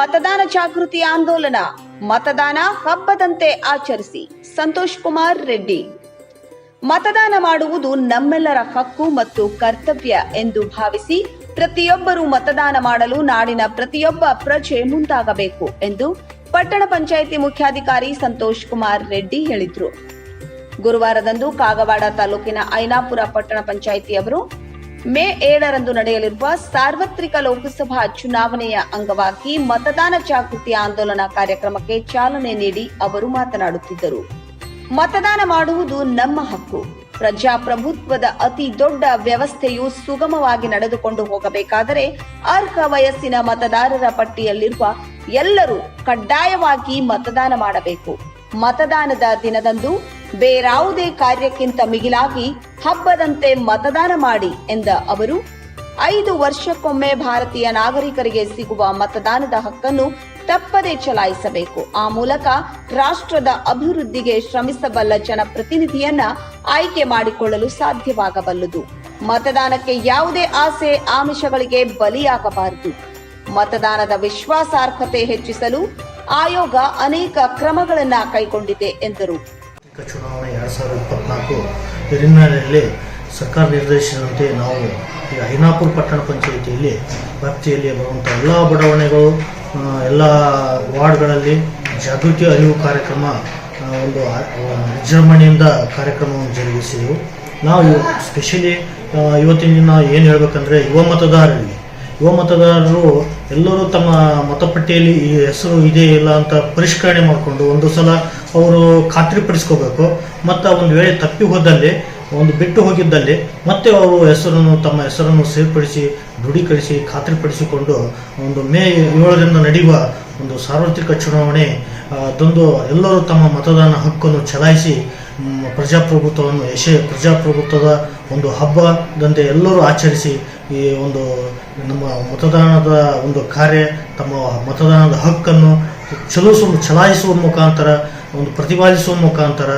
ಮತದಾನ ಜಾಗೃತಿ ಆಂದೋಲನ. ಮತದಾನ ಹಬ್ಬದಂತೆ ಆಚರಿಸಿ ಸಂತೋಷ್ ಕುಮಾರ್ ರೆಡ್ಡಿ. ಮತದಾನ ಮಾಡುವುದು ನಮ್ಮೆಲ್ಲರ ಹಕ್ಕು ಮತ್ತು ಕರ್ತವ್ಯ ಎಂದು ಭಾವಿಸಿ ಪ್ರತಿಯೊಬ್ಬರೂ ಮತದಾನ ಮಾಡಲು ನಾಡಿನ ಪ್ರತಿಯೊಬ್ಬ ಪ್ರಜೆ ಮುಂದಾಗಬೇಕು ಎಂದು ಪಟ್ಟಣ ಪಂಚಾಯಿತಿ ಮುಖ್ಯಾಧಿಕಾರಿ ಸಂತೋಷ್ ಕುಮಾರ್ ರೆಡ್ಡಿ ಹೇಳಿದರು. ಗುರುವಾರದಂದು ಕಾಗವಾಡ ತಾಲೂಕಿನ ಐನಾಪುರ ಪಟ್ಟಣ ಪಂಚಾಯಿತಿಯವರು ಮೇ ಏಳರಂದು ನಡೆಯಲಿರುವ ಸಾರ್ವತ್ರಿಕ ಲೋಕಸಭಾ ಚುನಾವಣೆಯ ಅಂಗವಾಗಿ ಮತದಾನ ಜಾಗೃತಿ ಆಂದೋಲನ ಕಾರ್ಯಕ್ರಮಕ್ಕೆ ಚಾಲನೆ ನೀಡಿ ಅವರು ಮಾತನಾಡುತ್ತಿದ್ದರು. ಮತದಾನ ಮಾಡುವುದು ನಮ್ಮ ಹಕ್ಕು. ಪ್ರಜಾಪ್ರಭುತ್ವದ ಅತಿ ದೊಡ್ಡ ವ್ಯವಸ್ಥೆಯು ಸುಗಮವಾಗಿ ನಡೆದುಕೊಂಡು ಹೋಗಬೇಕಾದರೆ ಅರ್ಹ ವಯಸ್ಸಿನ ಮತದಾರರ ಪಟ್ಟಿಯಲ್ಲಿರುವ ಎಲ್ಲರೂ ಕಡ್ಡಾಯವಾಗಿ ಮತದಾನ ಮಾಡಬೇಕು. ಮತದಾನದ ದಿನದಂದು ಬೇರಾವುದೇ ಕಾರ್ಯಕ್ಕಿಂತ ಮಿಗಿಲಾಗಿ ಹಬ್ಬದಂತೆ ಮತದಾನ ಮಾಡಿ ಎಂದ ಅವರು, ಐದು ವರ್ಷಕ್ಕೊಮ್ಮೆ ಭಾರತೀಯ ನಾಗರಿಕರಿಗೆ ಸಿಗುವ ಮತದಾನದ ಹಕ್ಕನ್ನು ತಪ್ಪದೇ ಚಲಾಯಿಸಬೇಕು. ಆ ಮೂಲಕ ರಾಷ್ಟ್ರದ ಅಭಿವೃದ್ಧಿಗೆ ಶ್ರಮಿಸಬಲ್ಲ ಜನಪ್ರತಿನಿಧಿಯನ್ನ ಆಯ್ಕೆ ಮಾಡಿಕೊಳ್ಳಲು ಸಾಧ್ಯವಾಗಬಲ್ಲದು. ಮತದಾನಕ್ಕೆ ಯಾವುದೇ ಆಸೆ ಆಮಿಷಗಳಿಗೆ ಬಲಿಯಾಗಬಾರದು. ಮತದಾನದ ವಿಶ್ವಾಸಾರ್ಹತೆ ಹೆಚ್ಚಿಸಲು ಆಯೋಗ ಅನೇಕ ಕ್ರಮಗಳನ್ನ ಕೈಗೊಂಡಿದೆ ಎಂದರು. ಚುನಾವಣೆ ಎರಡು ಸಾವಿರದ ಇಪ್ಪತ್ನಾಲ್ಕು ಹಿರಿನಳ್ಳಿಯಲ್ಲಿ ಸರ್ಕಾರ ನಿರ್ದೇಶಿಸಿದಂತೆ ನಾವು ಈಗ ಐನಾಪುರ ಪಟ್ಟಣ ಪಂಚಾಯಿತಿಯಲ್ಲಿ ವ್ಯಾಪ್ತಿಯಲ್ಲಿ ಬರುವಂಥ ಎಲ್ಲ ಬಡಾವಣೆಗಳು ಎಲ್ಲ ವಾರ್ಡ್ಗಳಲ್ಲಿ ಜಾಗೃತಿ ಅರಿವು ಕಾರ್ಯಕ್ರಮ ಒಂದು ವಿಜೃಂಭಣೆಯಿಂದ ಕಾರ್ಯಕ್ರಮವನ್ನು ಜರುಗಿಸಿದೆವು. ನಾವು ಸ್ಪೆಷಲಿ ಇವತ್ತಿನ ದಿನ ಏನು ಹೇಳ್ಬೇಕಂದ್ರೆ ಯುವ ಮತದಾರರಿಗೆ ಯುವ ಮತದಾರರು ಎಲ್ಲರೂ ತಮ್ಮ ಮತಪಟ್ಟಿಯಲ್ಲಿ ಈ ಹೆಸರು ಇದೆ ಇಲ್ಲ ಅಂತ ಪರಿಷ್ಕರಣೆ ಮಾಡಿಕೊಂಡು ಒಂದು ಸಲ ಅವರು ಖಾತ್ರಿಪಡಿಸ್ಕೋಬೇಕು. ಮತ್ತು ಒಂದು ವೇಳೆ ತಪ್ಪಿ ಹೋದಲ್ಲಿ, ಒಂದು ಬಿಟ್ಟು ಹೋಗಿದ್ದಲ್ಲಿ ಮತ್ತೆ ಅವರು ಹೆಸರನ್ನು, ತಮ್ಮ ಹೆಸರನ್ನು ಸೇರ್ಪಡಿಸಿ, ದೃಢೀಕರಿಸಿ ಖಾತ್ರಿಪಡಿಸಿಕೊಂಡು ಒಂದು ಮೇ ಏಳರಿಂದ ನಡೆಯುವ ಒಂದು ಸಾರ್ವತ್ರಿಕ ಚುನಾವಣೆ ತಂದು ಎಲ್ಲರೂ ತಮ್ಮ ಮತದಾನ ಹಕ್ಕನ್ನು ಚಲಾಯಿಸಿ ಪ್ರಜಾಪ್ರಭುತ್ವವನ್ನು ಯಶ ಪ್ರಜಾಪ್ರಭುತ್ವದ ಒಂದು ಹಬ್ಬದಂತೆ ಎಲ್ಲರೂ ಆಚರಿಸಿ ಈ ಒಂದು ನಮ್ಮ ಮತದಾನದ ಒಂದು ಕಾರ್ಯ, ತಮ್ಮ ಮತದಾನದ ಹಕ್ಕನ್ನು ಚಲಿಸುವ, ಚಲಾಯಿಸುವ ಮುಖಾಂತರ, ಒಂದು ಪ್ರತಿಪಾದಿಸುವ ಮುಖಾಂತರ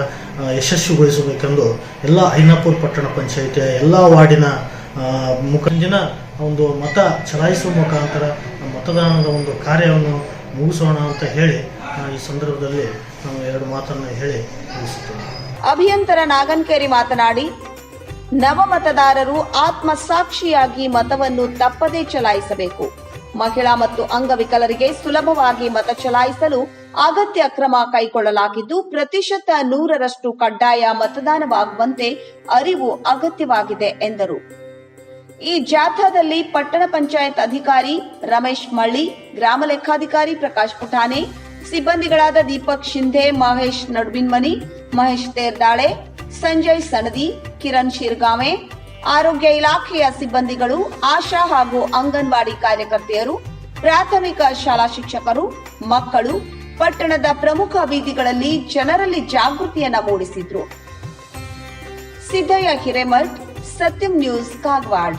ಯಶಸ್ವಿಗೊಳಿಸಬೇಕೆಂದು ಎಲ್ಲ ಐನಾಪುರ ಪಟ್ಟಣ ಪಂಚಾಯಿತಿಯ ಎಲ್ಲ ವಾರ್ಡಿನ ಮುಖಂಜಿನ ಒಂದು ಮತ ಚಲಾಯಿಸುವ ಮುಖಾಂತರ ಮತದಾನದ ಒಂದು ಕಾರ್ಯವನ್ನು ಮುಗಿಸೋಣ ಅಂತ ಹೇಳಿ ಈ ಸಂದರ್ಭದಲ್ಲಿ ನಾನು ಎರಡು ಮಾತನ್ನು ಹೇಳಿ ಮುಗಿಸುತ್ತೇನೆ ಅಭಿಯಂತರ ನಾಗನ್ಕೇರಿ ಮಾತನಾಡಿ ನವ ಮತದಾರರು ಆತ್ಮಸಾಕ್ಷಿಯಾಗಿ ಮತವನ್ನು ತಪ್ಪದೇ ಚಲಾಯಿಸಬೇಕು. ಮಹಿಳಾ ಮತ್ತು ಅಂಗವಿಕಲರಿಗೆ ಸುಲಭವಾಗಿ ಮತ ಚಲಾಯಿಸಲು ಅಗತ್ಯ ಕ್ರಮ ಕೈಗೊಳ್ಳಲಾಗಿದ್ದು, ಪ್ರತಿಶತ ನೂರರಷ್ಟು ಕಡ್ಡಾಯ ಮತದಾನವಾಗುವಂತೆ ಅರಿವು ಅಗತ್ಯವಾಗಿದೆ, ಎಂದರು. ಈ ಜಾಥಾದಲ್ಲಿ ಪಟ್ಟಣ ಪಂಚಾಯತ್ ಅಧಿಕಾರಿ ರಮೇಶ್ ಮಳ್ಳಿ, ಗ್ರಾಮ ಲೆಕ್ಕಾಧಿಕಾರಿ ಪ್ರಕಾಶ್ ಪುಠಾನೆ ಸಿಬ್ಬಂದಿಗಳಾದ ದೀಪಕ್ ಶಿಂಧೆ, ಮಹೇಶ್ ನಡುವಿನ್ಮನಿ, ಮಹೇಶ್ ತೇರ್ದಾಳೆ ಸಂಜಯ್ ಸನದಿ, ಕಿರಣ್ ಶಿರ್ಗಾವೆ, ಆರೋಗ್ಯ ಇಲಾಖೆಯ ಸಿಬ್ಬಂದಿಗಳು, ಆಶಾ ಹಾಗೂ ಅಂಗನವಾಡಿ ಕಾರ್ಯಕರ್ತೆಯರು, ಪ್ರಾಥಮಿಕ ಶಾಲಾ ಶಿಕ್ಷಕರು, ಮಕ್ಕಳು, ಪಟ್ಟಣದ ಪ್ರಮುಖ ಬೀದಿಗಳಲ್ಲಿ ಜನರಲ್ಲಿ ಜಾಗೃತಿಯನ್ನು ಮೂಡಿಸಿದ್ರು. ಸಿದ್ದಯ್ಯ ಹಿರೇಮಠ್, ಸತ್ಯಂ ನ್ಯೂಸ್, ಕಾಗವಾಡ್.